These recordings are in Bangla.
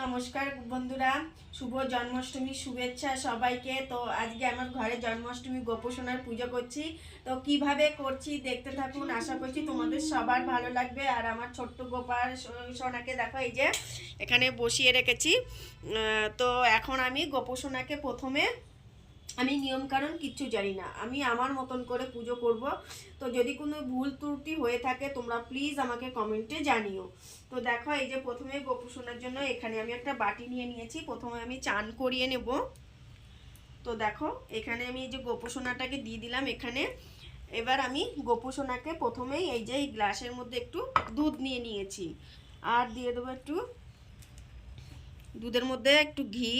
নমস্কার বন্ধুরা, শুভ জন্মাষ্টমী শুভেচ্ছা সবাইকে। তো আজকে আমার ঘরে জন্মাষ্টমী গোপোষণার পুজো করছি। তো কীভাবে করছি দেখতে থাকুন, আশা করছি তোমাদের সবার ভালো লাগবে। আর আমার ছোট্ট গোপাল সোনাকে দেখো, এই যে এখানে বসিয়ে রেখেছি। তো এখন আমি গোপোষণাকে প্রথমে আমি নিয়মকানুন কিচ্ছু জানি না। আমি আমার মতন করে পুজো করব। তো যদি কোনো ভুল ত্রুটি হয়ে থাকে, তোমরা প্লিজ আমাকে কমেন্টে জানিও। তো দেখো, এই যে প্রথমে গোপুসোনার জন্য এখানে আমি একটা বাটি নিয়ে নিয়েছি। প্রথমে আমি চান করিয়ে নেব। তো দেখো, এখানে আমি এই যে গোপুসোনাটাকে দিয়ে দিলাম এখানে। এবার আমি গোপুসোনাকে প্রথমেই এই যে এই গ্লাসের মধ্যে একটু দুধ নিয়ে নিয়েছি। আর দিয়ে দেবো একটু দুধের মধ্যে একটু ঘি।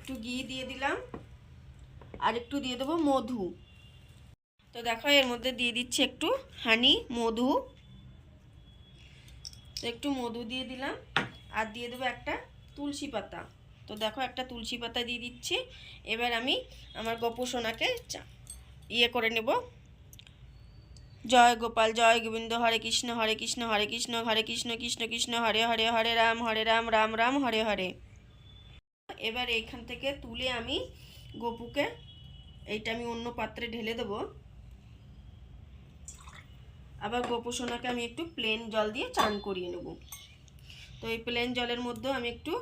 একটু ঘি দিয়ে দিলাম, আর একটু দিয়ে দেবো মধু। তো দেখো, এর মধ্যে দিয়ে দিচ্ছি একটু হানি, মধু। তো একটু মধু দিয়ে দিলাম, আর দিয়ে দেবো একটা তুলসী পাতা। তো দেখো, একটা তুলসী পাতা দিয়ে দিচ্ছি। এবার আমি আমার গোপোষণাকে ইয়ে করে নেব। জয় গোপাল, জয় গোবিন্দ, হরে কৃষ্ণ হরে কৃষ্ণ হরে কৃষ্ণ হরে কৃষ্ণ কৃষ্ণ কৃষ্ণ, হরে হরে হরে রাম হরে রাম রাম রাম, হরে হরে। এবার এইখান থেকে তুলে আমি গপুকে, এইটা আমি অন্য পাত্রে ঢেলে দেবো। আবার গোপু সোনাকে আমি একটু প্লেন জল দিয়ে চান করিয়ে নেব। তো এই প্লেন জলের মধ্যেও আমি একটু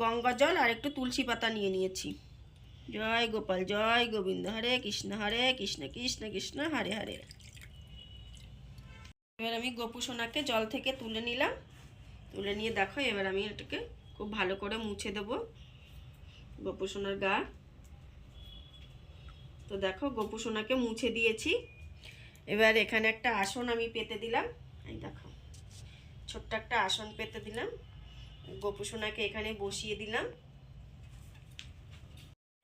গঙ্গা জল আর একটু তুলসী পাতা নিয়ে নিয়েছি। জয় গোপাল, জয় গোবিন্দ, হরে কৃষ্ণ হরে কৃষ্ণ কৃষ্ণ কৃষ্ণ, হরে হরে। এবার আমি গোপু সোনাকে জল থেকে তুলে নিলাম। তুলে নিয়ে দেখো, এবার আমি এটাকে খুব ভালো করে মুছে দেবো। গোপু সোনার গা। তো দেখো গোপু সোনাকে মুছে দিয়েছি। এবার এখানে একটা আসন আমি পেতে দিলাম। এই দেখো, ছোট্ট একটা আসন পেতে দিলাম। গোপুসোনাকে এখানে বসিয়ে দিলাম।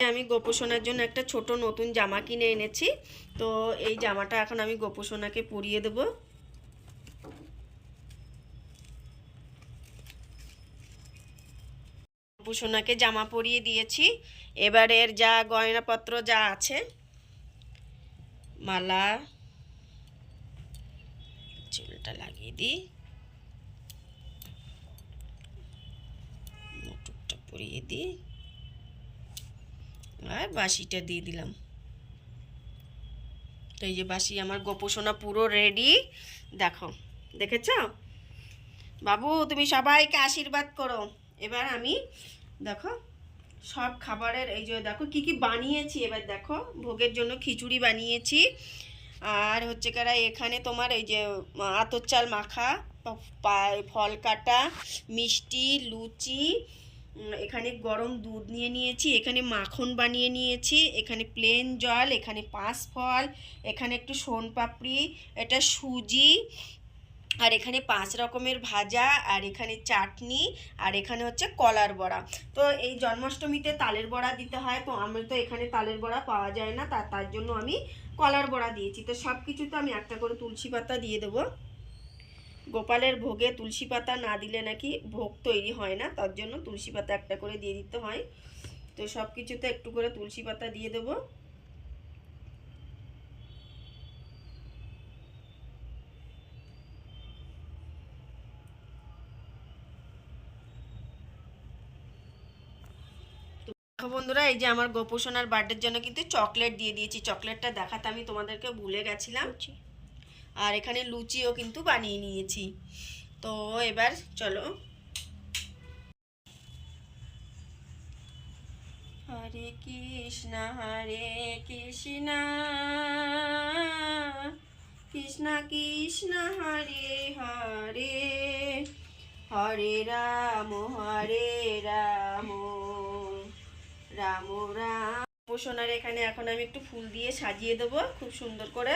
আমি গোপুসোনার জন্য একটা ছোট নতুন জামা কিনে এনেছি। তো এই জামাটা এখন আমি গোপুসোনাকে পরিয়ে দেব। গোপুসোনাকে জামা পরিয়ে দিয়েছি। এবার এর যা গয়নাপত্র যা আছে, মালা, চুলটা লাগিয়ে দিই। মুটুকটা পরিয়ে দিই। আর বাসিটা দিয়ে দিলাম। তো এই যে বাসি আমার গোপোষণা পুরো রেডি দেখো, দেখেছ? বাবু, তুমি সবাইকে আশীর্বাদ করো। এবার আমি দেখো, সব খাবারের এই যে দেখো কি কি বানিয়েছি, এবার দেখো ভোগের জন্য খিচুড়ি বানিয়েছি। আর হচ্ছে কারা এখানে তোমার এই যে আতর চাল মাখা ফল কাটা, মিষ্টি, লুচি এখানে গরম দুধ নিয়ে নিয়েছি, এখানে মাখন বানিয়ে নিয়েছি, এখানে প্লেন জল, এখানে পাঁচ ফল এখানে একটু সোন পাপড়ি এটা সুজি আর এখানে পাঁচ রকমের ভাজা, আর এখানে চাটনি, আর এখানে হচ্ছে কলার বড়া। তো এই জন্মাষ্টমীতে তালের বড়া দিতে হয়, তো আমি তো এখানে তালের বড়া পাওয়া যায় না, তা তার জন্য আমি কলার বড়া দিয়েছি। তো সব কিছু তো আমি একটা করে তুলসী পাতা দিয়ে দেবো। গোপালের ভোগে তুলসী পাতা না দিলে নাকি ভোগ তৈরি হয় না, তার জন্য তুলসী পাতা একটা করে দিয়ে দিতে হয়। তো সব কিছুতে একটু করে তুলসী পাতা দিয়ে দেবো। দেখো বন্ধুরা এই যে আমার গোপোষণার বার্থডের জন্য কিন্তু চকলেট দিয়ে দিয়েছি। চকলেটটা দেখাতে আমি তোমাদেরকে ভুলে গেছিলাম। আর এখানে লুচিও কিন্তু বানিয়ে নিয়েছি। তো এবার চলো। হরে কৃষ্ণ হরে কৃষ্ণ। কৃষ্ণ কৃষ্ণ হরে হরে। হরে রাম হরে রাম। রাম রাম সোনার এখানে এখন আমি একটু ফুল দিয়ে সাজিয়ে দেবো খুব সুন্দর করে।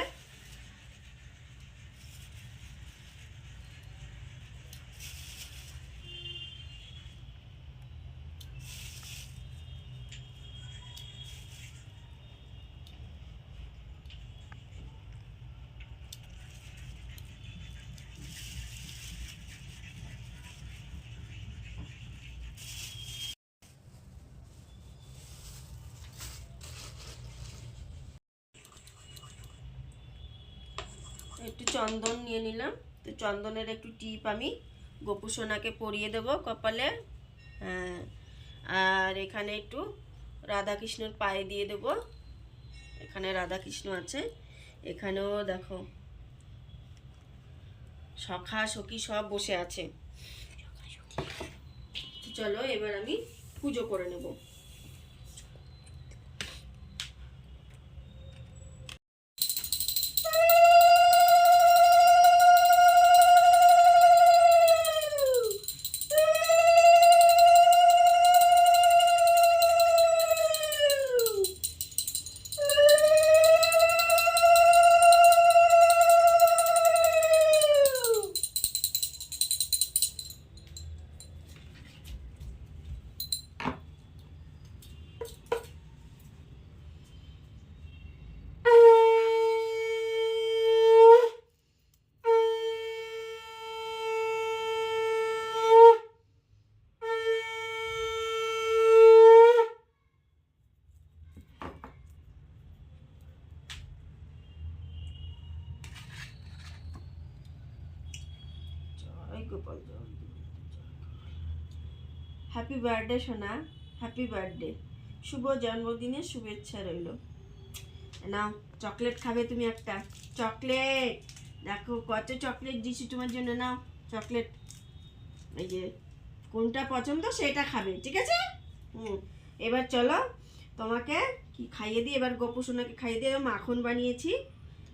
একটু চন্দন নিয়ে নিলাম। তো চন্দনের একটু টিপ আমি গোপু সোনাকে পরিয়ে দেবো কপালে। হ্যাঁ আর এখানে একটু রাধাকৃষ্ণর পায়ে দিয়ে দেব। এখানে রাধাকৃষ্ণ আছে। এখানেও দেখো, সখা সখী সব বসে আছে। চলো এবার আমি পুজো করে নেব। হ্যাপি বার্থডে সোনা। হ্যাপি বার্থডে শুভ জন্মদিনের শুভেচ্ছা রইল। নাও চকলেট খাবে তুমি একটা। চকলেট দেখো, কত চকলেট দিছি তোমার জন্য, নাও চকলেট এই যে, কোনটা পছন্দ সেটা খাবে, ঠিক আছে? হুম, এবার চলো, তোমাকে কি খাইয়ে দিই? এবার গোপু সোনাকে খাইয়ে দিয়ে মাখন বানিয়েছি।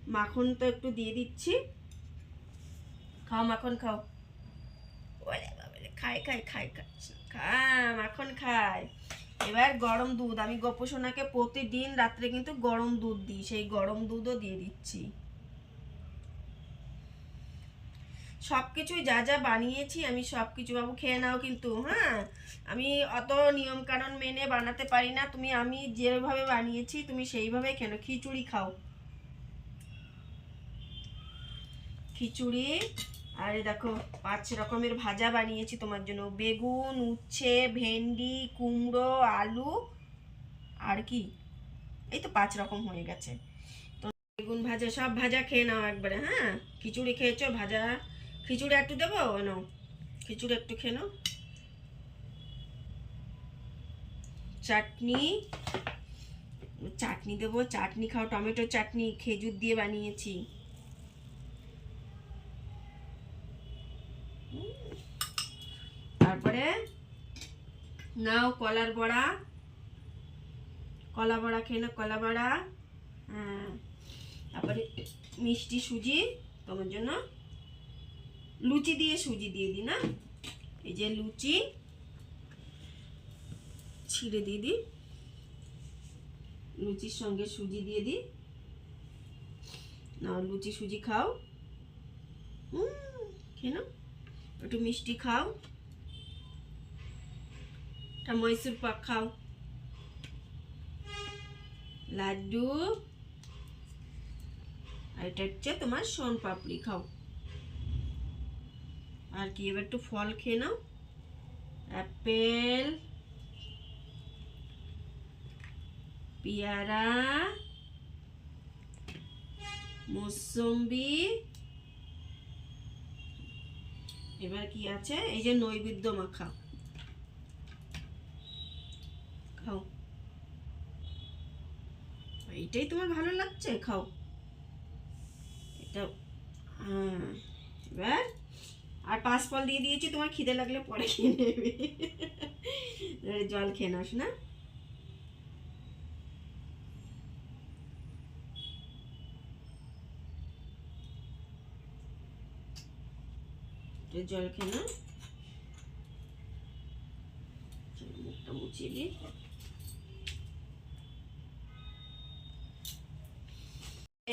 মাখন তো একটু দিয়ে দিচ্ছি। খাও মাখন, খাও। খাই খাই খাই খাই খা মাখন খায়। এবার গরম দুধ, আমি গোপসোনাকে প্রতিদিন রাত্রে কিন্তু গরম দুধ দিই, সেই গরম দুধও দিয়ে দিচ্ছি। সব কিছুই যা যা বানিয়েছি, আমি সব কিছু বাবু খেয়ে নাও কিন্তু হ্যাঁ? আমি অত নিয়ম কানুন মেনে বানাতে পারি না, তুমি আমি যেভাবে বানিয়েছি, তুমি সেইভাবে কেন? খিচুড়ি খাও। খিচুড়ি আর দেখো, পাঁচ রকমের ভাজা বানিয়েছি তোমার জন্য। বেগুন, উচ্ছে, ভেন্ডি, কুমড়ো, আলু, আর কি? এই তো পাঁচ রকম হয়ে গেছে। তো বেগুন ভাজা, সব ভাজা খেয়ে নাও একবারে হ্যাঁ? খিচুড়ি খেয়েছো, ভাজা খিচুড়ি একটু দেবো? নাও, খিচুড়ি একটু খেয়ে নাও। চাটনি চাটনি দেবো, চাটনি খাও, টমেটো চাটনি, খেজুর দিয়ে বানিয়েছি। তারপরে নাও কলার বড়া। কলা বড়া খেয়ে নাও, কলা বড়া। হ্যাঁ তারপরে মিষ্টি সুজি, তোমার জন্য লুচি দিয়ে সুজি দিয়ে দিই না? এই যে লুচি ছিঁড়ে দিয়ে দিই। লুচির সঙ্গে সুজি দিয়ে দিই। না লুচি সুজি খাও। হুম খেয়ে নাও। একটু মিষ্টি খাও। একটা মৈসুর পাক খাও লাড্ডু আর এটা হচ্ছে তোমার সোন পাপড়ি, খাও। আর কি, এবার একটু ফল খেয়ে নাও। অ্যাপেল পেয়ারা, মৌসম্বি। এবার কি আছে? এই যে নৈবেদ্য মাখা খাও এইটাই তোমার ভালো লাগছে? খাও। এটা হ্যাঁ এবার আর পাঁচ ফল দিয়ে দিয়েছি, তোমার খিদে লাগলে পরে খেয়ে নেবে। জল খেয়ে নাস না জল খেয়ে না মুখটা মুছিয়ে দিই।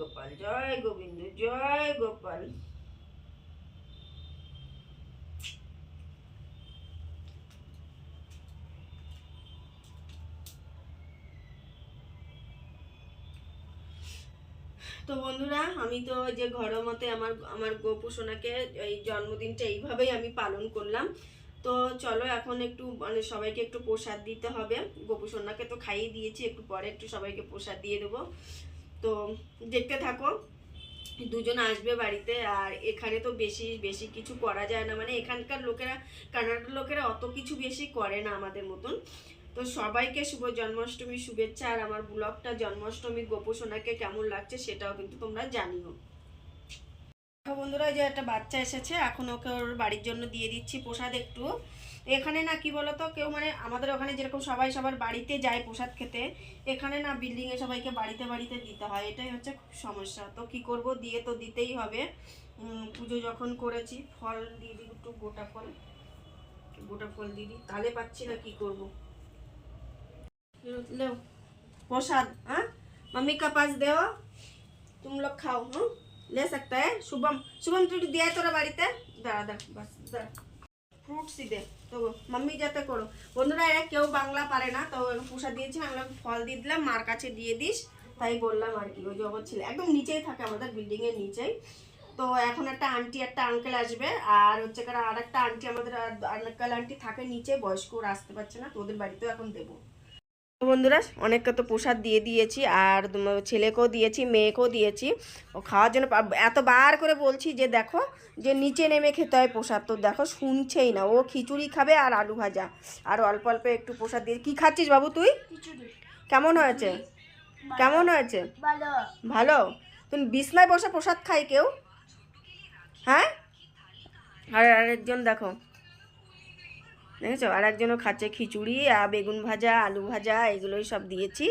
গোপাল, জয় গোবিন্দ, জয় গোপাল। তো বন্ধুরা, আমি তো যে ঘরের মতে আমার আমার গোপু সোনাকে এই জন্মদিনটা এইভাবেই আমি পালন করলাম। তো চলো এখন একটু মানে সবাইকে একটু প্রসাদ দিতে হবে। গোপু সোনাকে তো খাইয়ে দিয়েছি, একটু পরে একটু সবাইকে প্রসাদ দিয়ে দেবো। তো দেখতে থাকো, দুজন আসবে বাড়িতে আর এখানে তো বেশি বেশি কিছু করা যায় না। মানে এখানকার লোকেরা, কানাডার লোকেরা অত কিছু বেশি করে না আমাদের মতন। তো সবাইকে শুভ জন্মাষ্টমী শুভেচ্ছা। আর আমার ব্লগটা জন্মাষ্টমী গোপোষণাকে কেমন লাগছে সেটাও কিন্তু তোমরা জানিও। বন্ধুরা যে একটা বাচ্চা এসেছে, এখন ওকে ওর বাড়ির জন্য দিয়ে দিচ্ছি প্রসাদ একটু। এখানে না, কি বলতো, কেউ মানে আমাদের ওখানে যেরকম সবাই সবার বাড়িতে যায় প্রসাদ খেতে, এখানে না বিল্ডিংয়ে সবাইকে বাড়িতে বাড়িতে দিতে হয়। এটাই হচ্ছে খুব সমস্যা। তো কি করব, দিয়ে তো দিতেই হবে। পুজো যখন করেছি, ফল দিয়ে দিই একটু, গোটা ফল। গোটা ফল দিয়ে দিই। তাহলে পাচ্ছি না, কি করব? প্রসাদ হ্যাঁ মাম্মি কা পাশ দেও। তুমি লোক খাও হ্যাঁ লেস একটা হ্যাঁ? শুভম শুভম তুই একটু দিয়ে তোরা বাড়িতে। দাঁড়া দাঁড়া, বাস, দাঁড়া। ফ্রুটসই দে তো মাম্মি যাতে করো। বন্ধুরা, এরা কেউ বাংলা পারে না, তো পোষা দিয়েছি আমরা ফল দিয়ে দিলাম, মার কাছে দিয়ে দিস। তাই বললাম আর কি, ওই জগৎ ছিল, একদম নিচেই থাকে আমাদের বিল্ডিংয়ের নিচেই। তো এখন একটা আন্টি একটা আঙ্কেল আসবে, আর হচ্ছে কারণ আর একটা আন্টি আমাদের আঙ্কেল আন্টি থাকে নিচে বয়স্ক আসতে পারছে না, তো ওদের বাড়িতেও এখন দেবো। বন্ধুরা অনেককে তো প্রসাদ দিয়ে দিয়েছি আর ছেলেকেও দিয়েছি মেয়েকেও দিয়েছি। ও খাওয়ার জন্য পা- এতবার করে বলছি যে দেখো যে নিচে নেমে খেতে হয় প্রসাদ। তো দেখো শুনছেই না। ও খিচুড়ি খাবে আর আলু ভাজা। আর অল্প অল্প একটু প্রসাদ দিয়ে কি খাচ্ছিস বাবু তুই? কেমন হয়েছে? কেমন হয়েছে? ভালো। ভালো? তুমি বিছনায় বসে প্রসাদ খাই কেউ? হ্যাঁ? আর আরেকজন দেখো। দেখেছ? আর একজনও খাচ্ছে খিচুড়ি আর বেগুন ভাজা আলু ভাজা এগুলোই সব দিয়েছি।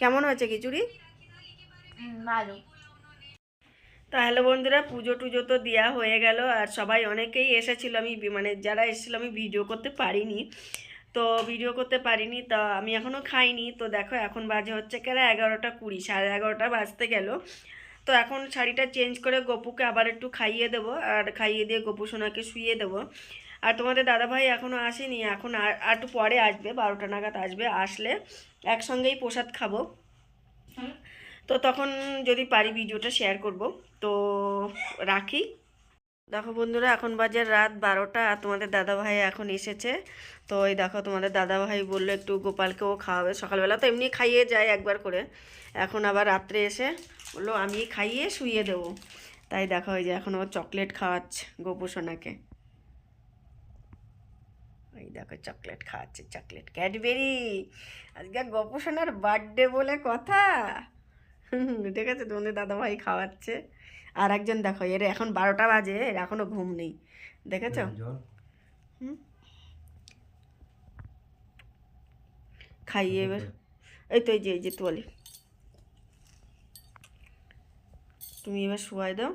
কেমন হয়েছে খিচুড়ি? ভালো। তো হ্যালো বন্ধুরা পুজো টুজো তো দেওয়া হয়ে গেল আর সবাই অনেকেই এসেছিল আমি মানে যারা এসেছিল আমি ভিডিও করতে পারিনি। তো ভিডিও করতে পারিনি তা আমি এখনও খাইনি। তো দেখো এখন বাজে হচ্ছে কেন এগারোটা কুড়ি সাড়ে এগারোটা বাজতে গেল। তো এখন শাড়িটা চেঞ্জ করে গপুকে আবার একটু খাইয়ে দেবো আর খাইয়ে দিয়ে গপু সোনাকে শুইয়ে দেবো। আর তোমাদের দাদাভাই এখনও আসেনি এখন আর আর একটু পরে আসবে বারোটা নাগাদ আসবে আসলে একসঙ্গেই প্রসাদ খাব। তো তখন যদি পারি ভিডিওটা শেয়ার করব। তো রাখি। দেখো বন্ধুরা এখন বাজে রাত বারোটা আর তোমাদের দাদাভাই এখন এসেছে। তো এই দেখো তোমাদের দাদাভাই বলল একটু গোপালকেও খাওয়াবে। সকালবেলা তো এমনি খাইয়ে যায় একবার করে। এখন আবার রাত্রে এসে বলল আমি খাইয়ে শুইয়ে দেবো। তাই দেখা ওই যে এখন ও চকলেট খাওয়াচ্ছে গোপুসোনাকে। ওই দেখো চকলেট খাওয়াচ্ছে চকলেট ক্যাডবেরি আজকে গোপুসোনার বার্থডে বলে কথা। হুম, ঠিক আছে তোমাদের দাদাভাই খাওয়াচ্ছে। আর একজন দেখো এর এখন বারোটা বাজে এর এখনও ঘুম নেই। দেখেছ? হুম খাইয়ে এবার। এই তো এই যে এই যে তোয়ালি। তুমি এবার শোয়াই দাও।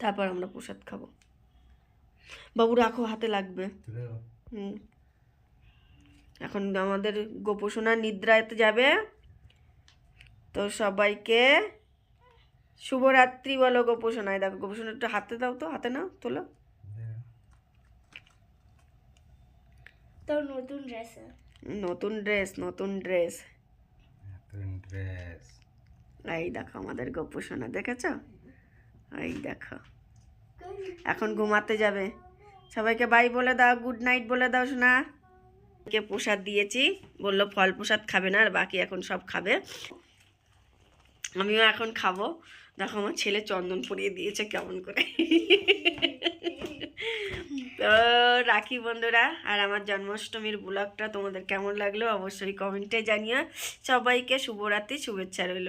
তারপর আমরা প্রসাদ খাব। বাবু রাখো হাতে লাগবে। হুম। এখন আমাদের গোপোষণা নিদ্রাতে যাবে। তো সবাইকে শুভরাত্রি বলো গোপোষণায় দেখো গোপোষণা একটু হাতে দাও তো হাতে নাও তোলো। তোর নতুন ড্রেস। নতুন ড্রেস নতুন ড্রেস। ড্রেস। এই দেখো আমাদের গোপোষণা দেখেছ? এই দেখো। এখন ঘুমাতে যাবে। সবাইকে বাই বলে দাও গুড নাইট বলে দাও শোনা কে প্রসাদ দিয়েছি, বলল ফল প্রসাদ খাবে না, আর বাকি এখন সব খাবে। আমিও এখন খাব। দেখো আমার ছেলে চন্দন পরিয়ে দিয়েছে কেমন করে। তো রাখি বন্ধুরা, আর আমার জন্মাষ্টমীর ব্লগটা তোমাদের কেমন লাগল অবশ্যই কমেন্টে জানিও। সবাইকে শুভরাত্রি, শুভেচ্ছা রইল।